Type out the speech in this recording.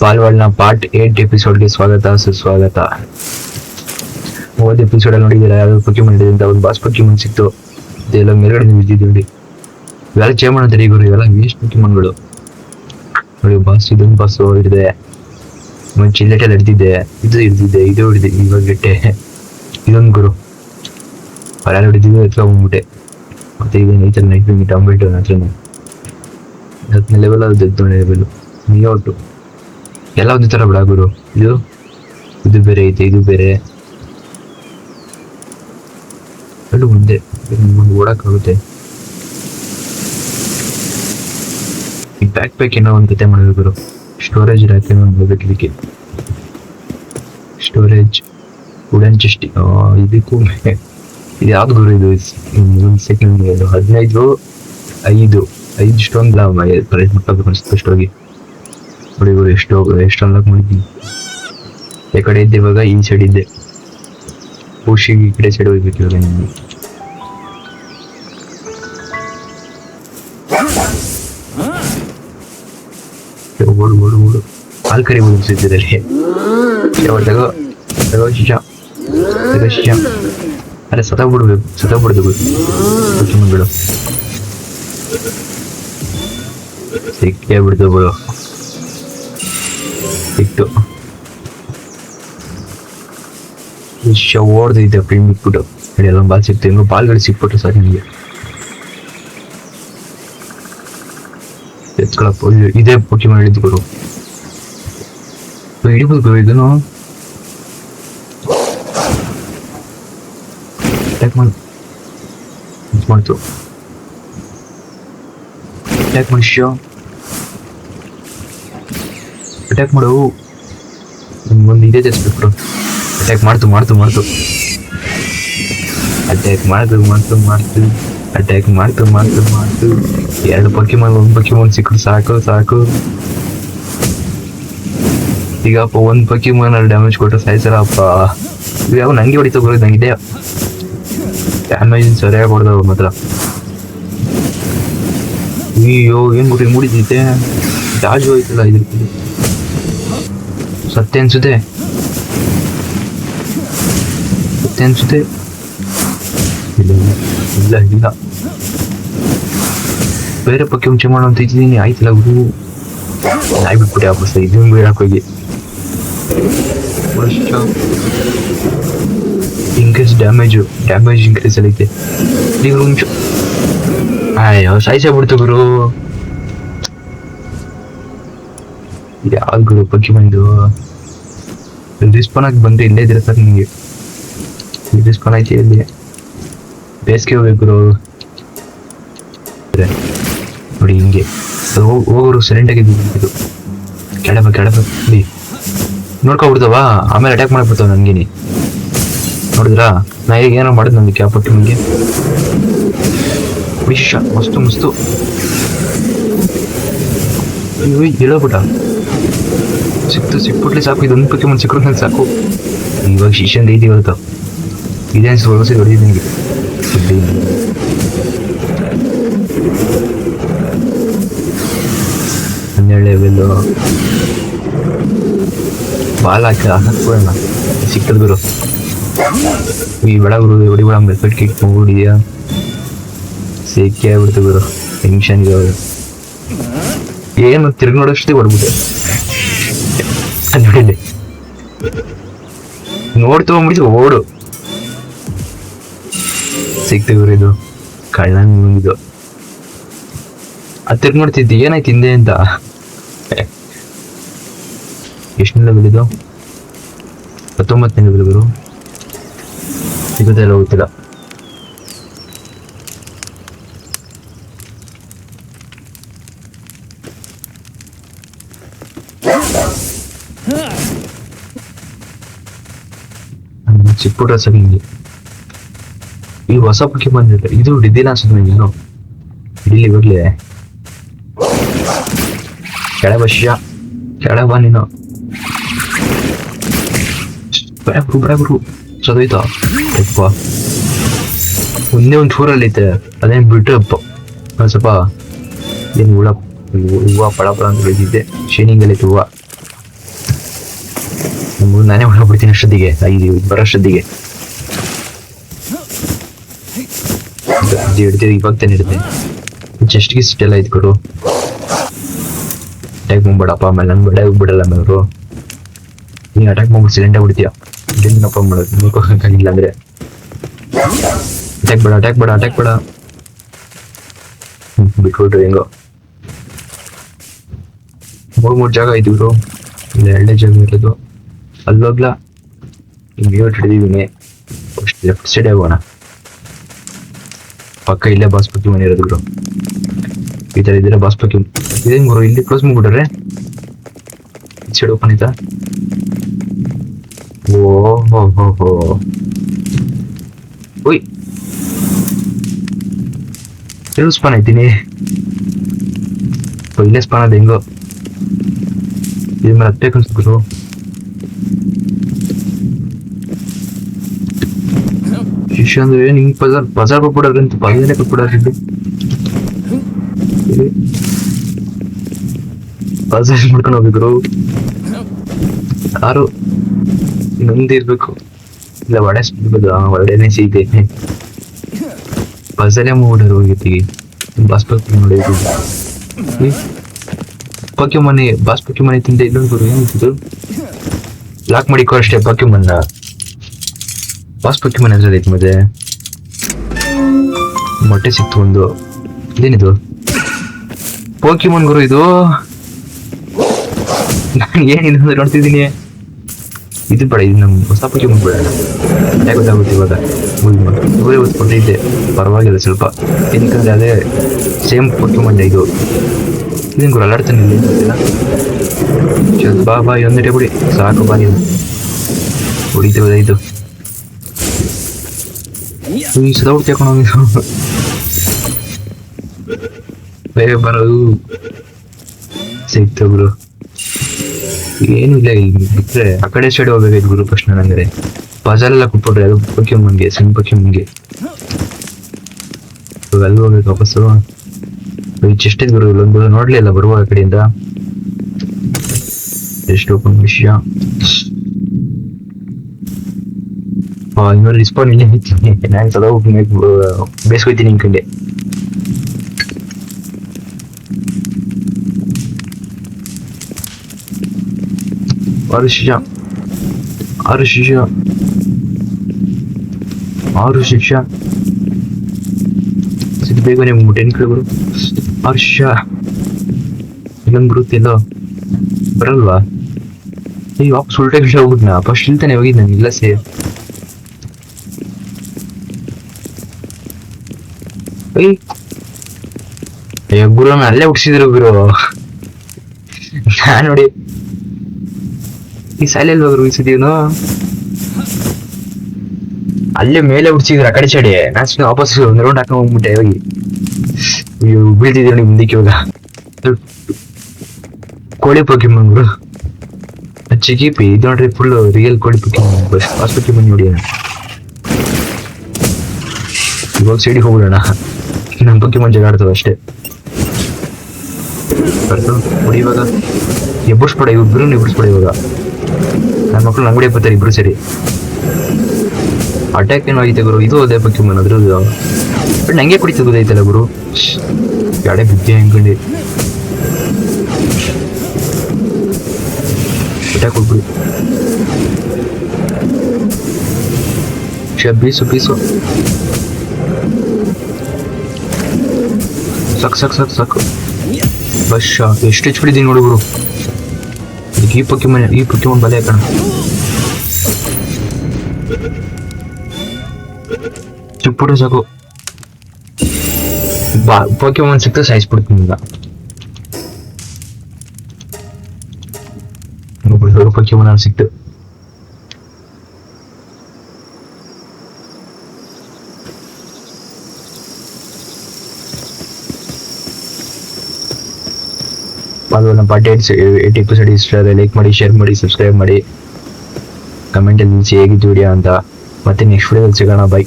ಪಾಲ್ವಾಳ್ನ part eight ಎಪಿಸೋಡ್ಗೆ ಸ್ವಾಗತ, ಸುಸ್ವಾಗತ. ಹೋದ ಎಪಿಸೋಡ್ ಅಲ್ಲಿ ನೋಡಿದ್ದೀರಾ, ಯಾವ್ದು ಪೊಕಿಮನ್ ಇದೆ ಅಂತ, ಒಂದು ಬಾಸ್ ಪೊಕಿಮನ್ ಸಿಕ್ತು. ಇದೆಲ್ಲ ಮೇಲ್ಗಡೆ ಬಿದ್ದಿದ್ದು ನೋಡಿ. ಇವೆಲ್ಲ ಚೇಂಜ್ ಮಾಡಿ ಈಗ ಇವೆಲ್ಲ ವೇಸ್ಟ್ ಪೊಕಿಮನ್ಗಳು ನೋಡಿ ಬಾಸ್ ಇದೊಂದು ಬಾಸ್ ಹಿಡಿದೆ. ಒಂದು ಚಿಲ್ಲೆಟಲ್ಲಿ ಹಿಡ್ದಿದ್ದೆ. ಇದು ಹಿಡ್ದಿದ್ದೆ, ಇದು ಹಿಡಿದೆ ಇವಾಗ ಗೆಟ್ಟೆ ಇದೊಂದು ಗುರು. ಹೊರ ಹಿಡಿದಿದ್ದು ಹೋಗ್ಬಿಟ್ಟೆ ಮತ್ತೆ ಈಗ ನೈಟ್ ಬಿಟ್ಟು ಅಂಬಿಟ್ಟು ನನ್ನ ಹತ್ರನೇ. ಲೆವೆಲ್ ಅದು ಲೆವೆಲ್ ಔಟು ಎಲ್ಲ ಒಂದೇ ಥರ ಬಿಡ, ಗುರು. ಇದು ಇದು ಬೇರೆ ಐತೆ, ಇದು ಬೇರೆ. ಎರಡು ಒಂದೇ. ಓಡಕ್ಕಾಗುತ್ತೆ. ಈ ಪ್ಯಾಕ್ ಪ್ಯಾಕ್ ಏನೋ ಒಂದು ಕತೆ ಮಾಡಬೇಕು ಗುರು. ಸ್ಟೋರೇಜ್ ರ್ಯಾಕ್ ಏನೋ ಒಂದು ಹೋಗ್ಬೇಕು ಇದಕ್ಕೆ. ಸ್ಟೋರೇಜ್ ವುಡನ್ ಚೆಸ್ಟಿ ಇದಕ್ಕೂ ಇದು ಯಾವ್ದು ಗುರು ಇದು? ಸೆಕೆಂಡ್ ಹದಿನೈದು, ಐದು. ಐದು ಸ್ಟೋನ್ ಪ್ರೈಸ್ ಅನಿಸ್ತು ಅಷ್ಟೋಗಿ ನೋಡಿ ಇವರು ಎಷ್ಟು ಎಷ್ಟು ಅನ್ಲಾಕ್ ಮಾಡಿದ್ವಿ ಈ ಕಡೆ ಇದ್ದೆ ಇವಾಗ, ಈ ಸೈಡ್ ಇದ್ದೆ. ಪುಷಿಗೆ ಈ ಕಡೆ ಸೈಡ್ ಹೋಗ್ಬೇಕು ಇವಾಗ ನಿಮಗೆ ಓಡು ಓಡು ಓಡು ಹಾಲು ಕರಿ ಮುಗಿಸಿದ್ದಲ್ಲಿ ತಗೋ ತಗೋ ಶಿಶ ತಗೋ ಶಿಶ ಅರೆ ಸತ ಬಿಡ್ಬೇಕು ಸತ ಬಿಡ್ದು ಬಿಡು ಸಿಕ್ಕೇ ಬಿಡ್ತು ಬಿಡು. ಸಿಕ್ತು ವಿಷ ಓಡ್ದಿದ್ದೆ ಪ್ರೀಮ್ ಬಿಟ್ಬಿಟ್ಟು ಹೇಳಿ ಎಲ್ಲ ಬಾಲ್ ಸಿಕ್ತು ಹೆಂಗೋ ಬಾಲ್ಗಳು ಸಿಕ್ಬಿಟ್ಟು ಸರ್ ನಿಮಗೆ ಎತ್ಕೊಳಪ್ಪ ಅಯ್ಯೋ, ಇದೇ ಪೋಕಿ ಮಾಡಿದ್ದು ಗುರು ಹಿಡಿಬೋದು ಗುರು ಇದನ್ನು ಅಟ್ಯಾಕ್ ಮಾಡಿ ಇದು ಮಾಡ್ತು ಅಟ್ಯಾಕ್ ಮಾಡಿ ಶಿವ ಅಟ್ಯಾಕ್ ಮಾಡು. ಒಂದು ಇದೇ ತೆಸ್ಬೇಕು ಅಟ್ಯಾಕ್ ಮಾಡ್ತು ಮಾಡ್ತು ಮಾಡ್ತು. ಅಟ್ಯಾಕ್ ಮಾಡ್ತು ಮಾಡ್ತು ಮಾಡ್ತು. ಅಟ್ಯಾಕ್ ಮಾಡ್ತು ಮಾಡ್ತು ಮಾಡ್ತು. ಎರಡು ಪಕ್ಕಿಮನ್ ಒಂದು ಪಕ್ಕಿಮನ್ ಸಿಕ್ಕರು ಸಾಕು ಸಾಕು. ಈಗಪ್ಪ ಒಂದು ಪಕ್ಕಿಮನ್ ಅಲ್ಲಿ ಡ್ಯಾಮೇಜ್ ಕೊಟ್ಟು ಸಾಯ್ಸರಪ್ಪ ಅಪ್ಪ ಯಾವ ನಂಗೆ ಹೊಡಿತು ಗುರು ನಂಗಿದೆ ಡ್ಯಾಮೇಜ್ ಸರಿಯಾಗಿ ಹೊಡೆದವ ಮಾತ್ರ. ಅಯ್ಯೋ, ಏನು ಗುರು ಮೂಡಿದ್ದೆ ಜಾಜು ಹೋಯ್ತಲ್ಲ ಇದ್ರ ಸತ್ಯ ಅನ್ಸುತ್ತೆ ಸತ್ಯ ಅನ್ಸುತ್ತೆ ಇಲ್ಲ ಇಲ್ಲ ಇಲ್ಲ. ಬೇರೆ ಪಕ್ಕೆ ಮುಂಚೆ ಮಾಡೋ ಅಂತ ಇದ್ದೀನಿ. ಆಯ್ತಲ್ಲ ಗುರು. ನಾಯಿ ಬಿಟ್ಬಿಟ್ಟೆ ವಾಪಸ್ ಇದನ್ನ ಬೀಳಕ್ ಹೋಗಿ ಇನ್ಕ್ರೀಸ್ ಡ್ಯಾಮೇಜು ಡ್ಯಾಮೇಜ್ ಇನ್ಕ್ರೀಸ್ ಆಗೈತೆ ಈಗ ಮುಂಚೆ ಅಯ್ಯೋ, ಸಾಯಿಸೇ ಬಿಡ್ತು ಗುರು. ಬಗ್ಗೆ ಬಂದು ರಿಸ್ಪಾನ್ ಆಗಿ ಬಂದ್ರೆ ಇಲ್ಲೇ ಇದ್ರೆ ಸರ್ ನಿಮಗೆ. ರಿಸ್ಪಾನ್ ಆಯ್ತು ಇಲ್ಲಿ ಬೇಸಿಗೆ ಹೋಗ್ಬೇಕು. ನೋಡಿ ಹಿಂಗೆ. ಹೋಗೋರು ಸೈಲೆಂಟ್ ಇದು. ಕೆಳಬ ಕೆಳಬ ನೋಡ್ಕೊಬಿಡ್ತಾವ? ಆಮೇಲೆ ಅಟ್ಯಾಕ್ ಮಾಡ್ಬಿಡ್ತಾವ ನನ್ಗೇನಿ. ನೋಡಿದ್ರಾ? ನಾ ಈಗ ಏನೋ ಮಾಡಿದ್ ನನಗೆ ಕ್ಯಾಪಟ್ಟು ನಿಮಗೆ. ವಿಶೇಷ, ಮಸ್ತು ಮಸ್ತು. ಅಯ್ಯೋ ಹೇಳೋಬಿಡ ಸಿಕ್ತು, ಸಿಕ್ಬಿಟ್ಲೆ ಸಾಕು, ಇದೊಂದು ಸಿಕ್ಕರು ನಂಗೆ ಸಾಕು. ಇವಾಗ ಶಿಷ್ಯಂದ ಐತಿ ಇವತ್ತು. ಇದೇ ಅನ್ಸುತ್ತೆ, ಹೊಲಸಿ ಹೊಡೆದಿದ್ದು ನಿನಗೆ. ಸುದ್ದಿ ಹನ್ನೆರಡು ಲೆವೆಲ್ಲು ಬಾಲ್ ಹಾಕಿ ಹಾಕ್ಬಿಡೋಣ. ಸಿಕ್ತದ ಗುರು. ಈ ಬೇಡ ಗುರು, ಹೊಡಿಬೇಡ ಮೆಫೆಟ್ ಕಿಕ್ ಹೋಗ್ಬಿಡಿದ್ಯಾ ಸೇಕೆ ಆಗ್ಬಿಡ್ತು ಗುರು. ಟೆನ್ಷನ್ ಇವಾಗ ಏನು ತಿರುಗಿ ನೋಡೋಷ್ಟೇ ಹೊಡ್ಬಿಟ್ಟೆ ನೋಡಿದ್ದೆ ನೋಡ್ ಓಡು. ಸಿಕ್ತು ಗುರು ಇದು. ತಿರ್ಗಿ ನೋಡ್ತಿದ್ದೆ, ಏನಾಯ್ತು ಹಿಂದೆ ಅಂತ? ಎಷ್ಟನೇ ಲೆವೆಲ್ ಇದು ಹತ್ತೊಂಬತ್ತನೇ ಲೆವೆಲ್ ಬಿಡಿದ್ರು ಸಿಗುತ್ತೆ ಇಲ್ಲ ಚಿಕ್ಕ ಸರಿ ಈ ಹೊಸ ಪುಕ್ಕಿ ಬಂದಿಲ್ಲ ಇದು ಹಿಡಿದಿಲ್ಲ ನನಗೆ ಇನ್ನು ಹಿಡಿಲಿ ಬರ್ಲಿ ಕೆಳ ಬಶ್ಯ ಕೆಳ ಬಾ ನೀನು. ಬ್ಯಾಬ್ರು ಬ್ಯಾಬ್ರು ಸದೋಯ್ತಾ? ಒಂದೇ ಒಂದು ಚೂರಲ್ಲಿ ಐತೆ ಅದೇನು ಬಿಟ್ಟು ಒಂದ್ ಸ್ವಲ್ಪ ಏನು ಹುಳ ಹೂವು ಪಳ ಪಳ ಅಂತ ಬೆಳೆದಿದ್ದೆ. ಶೇನಿಂಗಲ್ಲಿ ಹೂವು. ಮುಂದೆ ನಾನೇ ಹೊರಬಿಡ್ತೀನಿ ಅಷ್ಟೊತ್ತಿಗೆ ಐದು ಬರೋಷ್ಟೊತ್ತಿಗೆ ಹಿಡ್ತೀವಿ ಇವಾಗ ತಾನೆ ಹಿಡಿದೆ. ಜಸ್ಟ್ ಗಿಸ್ಟ್ ಎಲ್ಲ ಇದ್ ಕೊಡು ಅಟ್ಯಾಕ್ ಮಾಡ್ಬೇಡಪ್ಪ, ಆಮೇಲೆ ನಂಗೆ ಬಿಡ ಬಿಡಲ್ಲ ಅವರು. ನೀನ್ ಅಟ್ಯಾಕ್ ಮಾಡ್ಬಿಟ್ಟು ಸಿಲಿಂಡರ್ ಬಿಡ್ತೀಯ? ಇಲ್ಲಿಂದಪ್ಪ ಮಾಡೋದು ನೋಡ್ಕೋಕ್ಕಾಗಿಲ್ಲ ಅಂದ್ರೆ. ಅಟ್ಯಾಕ್ ಬೇಡ ಅಟ್ಯಾಕ್ ಬೇಡ ಅಟ್ಯಾಕ್ ಬೇಡ. ಬಿಟ್ಬಿಟ್ರು ಹೆಂಗೋ. ಮೂರ್, ಮೂರು ಜಾಗ ಇವ್ರು ಇಲ್ಲ ಎರಡೇ ಜಾಗ ಇರೋದು. ಅಲ್ಲೋಗ್ಲಾ. ಹಿಂಗೆ ಹಿಡಿದಿದ್ದೀನಿ. ಫಸ್ಟ್ ಲೆಫ್ಟ್ ಸೈಡ್ ಹೋಗೋಣ ಪಕ್ಕ ಇಲ್ಲೇ ಬಾಸ್ಪತಿ ಮನೆ ಇರೋದು ಗುರು. ಈ ತರ ಇದ್ರೆ ಬಾಸ್ಪತಿ ಇದೇನ್ ಗುರು, ಇಲ್ಲಿ ಕ್ಲೋಸ್ ಮಾಡ್ಬಿಟ್ರೆ? ಸೈಡ್ ಓಪನ್ ಆಯ್ತಾ? ಓ ಹೋ ಹೋ. ಹೋ ಓಯ್ ಎಲ್ಲಿ ಸ್ಪಾನ್ ಆಯ್ತೀನಿ ಇಲ್ಲೇ ಸ್ಪಾನ್ ಅದು ಹೆಂಗೋ. ಇದು ಮೇಲೆ ಗುರು. ಶಿಷ್ಯ ಅಂದ್ರೆ ನಿಂಗ್ ಪಜಾರ್ ಪಜಾರ್ ಕೊಟ್ಬಿಡೋದ್ರಿ ಅಂತ ಪಜಾರೇ ಕೊಟ್ಬಿಡೋದ್ರಿ ಇಲ್ಲಿ. ಪಜಾರ್ ಮಾಡ್ಕೊಂಡು ಹೋಗಿದ್ರು. ಯಾರು? ನಂದಿರ್ಬೇಕು ಇಲ್ಲ ಆ ವಡೆನೇ ಸಿಗಿದೆ ಪಜಾರೇ ಮೂಡರು ಹೋಗಿತ್ತಿಗೆ ಬಸ್ ಪಕ್ಕ ನೋಡಿದ್ರು. ಮನೆ ಬಸ್ ಮನೆ ತಿಂದ ಇಲ್ಲೊಂದು ಏನು ಲಾಕ್ ಮಾಡಿಕೋ ಅಷ್ಟೇ ಪಕ್ಕೆ ಬಾಸ್ ಪಕ್ಕೆ ಮನೆ ಹೆಸರು ಐತಿ ಮತ್ತೆ ಮೊಟ್ಟೆ ಸಿಕ್ತು ಒಂದು. ಇದೇನಿದು? ಪೋಕಿಮನ್ ಗುರು ಇದು. ನಾನು ಏನಿದೆ ಅಂದ್ರೆ ನೋಡ್ತಿದ್ದೀನಿ. ಇದು ಬೇಡ, ಇದು ನಮ್ಮ ಹೊಸ ಪೋಕಿಮನ್ ಬೇಡ. ಯಾಕೆ ಗೊತ್ತಾಗುತ್ತೆ ಇವಾಗ? ಇವರೇ ಓದ್ಕೊಂಡಿದ್ದೆ ಪರವಾಗಿಲ್ಲ ಸ್ವಲ್ಪ. ಏನಕ್ಕಂದ್ರೆ ಅದೇ ಸೇಮ್ ಪೋಕಿಮನ್ ಇದು. ಇದೇನು ಗುರು ಅಲ್ಲಾಡ್ತಾನೆ ಇಲ್ಲಿ? ಚಲ್ ಬಾ ಬಾ ಒಂದೇ ಬಿಡಿ. ಸಾಕು, ಬಾ ನೀವು ಹೊಡಿತೇವೆ ಇದು ಈ ಸದಾ ಹುಡ್ಕೊಂಡು ಹೋಗಿದ್ದು ಬೇಗ ಬರೋದು ಸಿಗ್ತು ಗುರು. ಏನು ಇಲ್ಲ ಇಲ್ಲಿ ಬಿಟ್ರೆ ಆ ಕಡೆ ಸೈಡ್ ಹೋಗ್ಬೇಕಾಯ್ತು ಗುರು ಪ್ರಶ್ನೆ ನನಂದ್ರೆ ಪಜಲ್ ಎಲ್ಲ ಕೊಟ್ಬಿಟ್ರೆ ಅದು ಪೊಕ್ಯಮನ್ಗೆ ಸಣ್ಣ ಪೊಕ್ಯಮನ್ಗೆ ಮುಂಗೆ ಅಲ್ಲಿ ಹೋಗ್ಬೇಕು ವಾಪಸ್ಸು ಈ ಚೆಸ್ಟ್ ಗುರು, ಇಲ್ಲೊಂದು ನೋಡ್ಲಿಲ್ಲ ಬರುವ ಆ ಕಡೆಯಿಂದ. ಎಷ್ಟು ವಿಷಯ. ಇನ್ನೊಂದು ರಿಸ್ಪಾನ್ ಇಲ್ಲೇ ಐತಿ ನಾನು ಸದಾ ಬೇಸ್ಕೊಯ್ತೀನಿ ನಿಂಕಂಡೆ ಆರು ಶಿಷ್ಯ ಆರು ಶಿಷ್ಯ ಆರು ನಿಮ್ಗೆ ಇದು ಮುಟ್ಟೆ ಆರು ಶಿಷ್ಯ ಇನ್ನೊಂದು ಬರುತ್ತಿಲ್ಲೋ ಬರಲ್ವಾ? ಈ ವಾಪಸ್ ಉಲ್ಟಾ ಹೋಗ್ಬಿಟ್ನಾ ಫಸ್ಟ್ ಇಲ್ತಾನೆ ಹೋಗಿದ್ ನಾನು, ಇಲ್ಲ ಸೇ ಏಯ್ ಅಯ್ಯೋ ಗುರು, ನಾನು ಅಲ್ಲೇ ಹುಡ್ಸಿದ್ರು ಗುರು. ನಾನ್ ನೋಡಿ ಈ ಸಾಲೆಯಲ್ಲಿ ಹೋದ್ರು ಉಳಿಸಿದೀವನು ಅಲ್ಲೇ ಮೇಲೆ ಹುಡ್ಸಿದ್ರು ಆ ಕಡೆ ಚಡಿ ನಾನು ಸುಮ್ಮನೆ ವಾಪಸ್ ಒಂದು ರೌಂಡ್ ಹಾಕೊಂಡ್ ಹೋಗ್ಬಿಟ್ಟೆ ಹೋಗಿ. ಅಯ್ಯೋ ಬೀಳ್ತಿದ್ರು ನೀವು ಮುಂದಕ್ಕೆ ಇವಾಗ? ಕೋಳಿ ಪೋಕಿಮನ್ ಗುರು. ಚಿಕಿಪಿ ಇದು ನೋಡ್ರಿ ಫುಲ್ ರಿಯಲ್ ಕೋಳಿ ಪೋಕಿಮನ್ ಪೋಕಿಮನ್ ನೋಡಿ ಇವಾಗ ಸೇಡಿ ಹೋಗ್ಬಿಡೋಣ. ನಮ್ಮ ಬಗ್ಗೆ ಜಗ ಆಡ್ತದೆ ಅಷ್ಟೇ. ನೋಡಿ ಇವಾಗ. ಎಬ್ಬರ್ಸ್ಬೇಡ ಇಬ್ರು ಎಬ್ಬರ್ಸ್ಬೇಡ ಇವಾಗ ನನ್ನ ಮಕ್ಕಳು ಅಂಗಡಿ ಬರ್ತಾರೆ ಇಬ್ರು ಸರಿ. ಅಟ್ಯಾಕ್ ಏನೋ ಆಗಿದೆ ಗುರು, ಇದು ಅದೇ ಬಗ್ಗೆ ಅದ್ರದ್ದು. ಬಟ್ ನಂಗೆ ಕುಡಿತ ಗೊತ್ತಾಯ್ತಲ್ಲ ಗುರು. ಯಾಡೇ ಬಿದ್ದೆ ಹೆಂಗಂಡಿ ಅಟ್ಯಾಕ್ ಹೋಗ್ಬಿಡಿ. ಬೀಸು ಬೀಸು. ಸಾಕು ಸಾಕು ಸಾಕು ಸಾಕು ಬಸ್ ಎಷ್ಟು ಹೆಚ್ ಬಿಡಿದೀನಿ ನೋಡಿ ಗುರು ಇದಕ್ಕೆ ಈ ಪೊಕಿಮನ್ ಈ ಪೊಕಿಮನ್ ಬಲೆ ಹಾಕೋಣ ಚಿಕ್ಕ ಸಾಕು ಬಾ ಪೊಕಿಮನ್ ಸಿಕ್ತ ಸಾಯಿಸ್ಬಿಡ್ತೀನಿ ಈಗ ಒಬ್ಬಳು ಪೊಕಿಮನ್ ಸಿಕ್ತು ಅದು ನಮ್ಮ ಪಾರ್ಟಿ ಏಟ್ ಎಪಿಸೋಡ್ ಇಷ್ಟ ಆದರೆ ಲೈಕ್ ಮಾಡಿ ಶೇರ್ ಮಾಡಿ ಸಬ್ಸ್ಕ್ರೈಬ್ ಮಾಡಿ. ಕಮೆಂಟಲ್ಲಿ ತಿಳಿಸಿ ಹೇಗಿದ್ದು ವಿಡಿಯೋ ಅಂತ. ಮತ್ತೆ ನೆಕ್ಸ್ಟ್ ವಿಡಿಯೋದಲ್ಲಿ ಸಿಗೋಣ. ಬೈ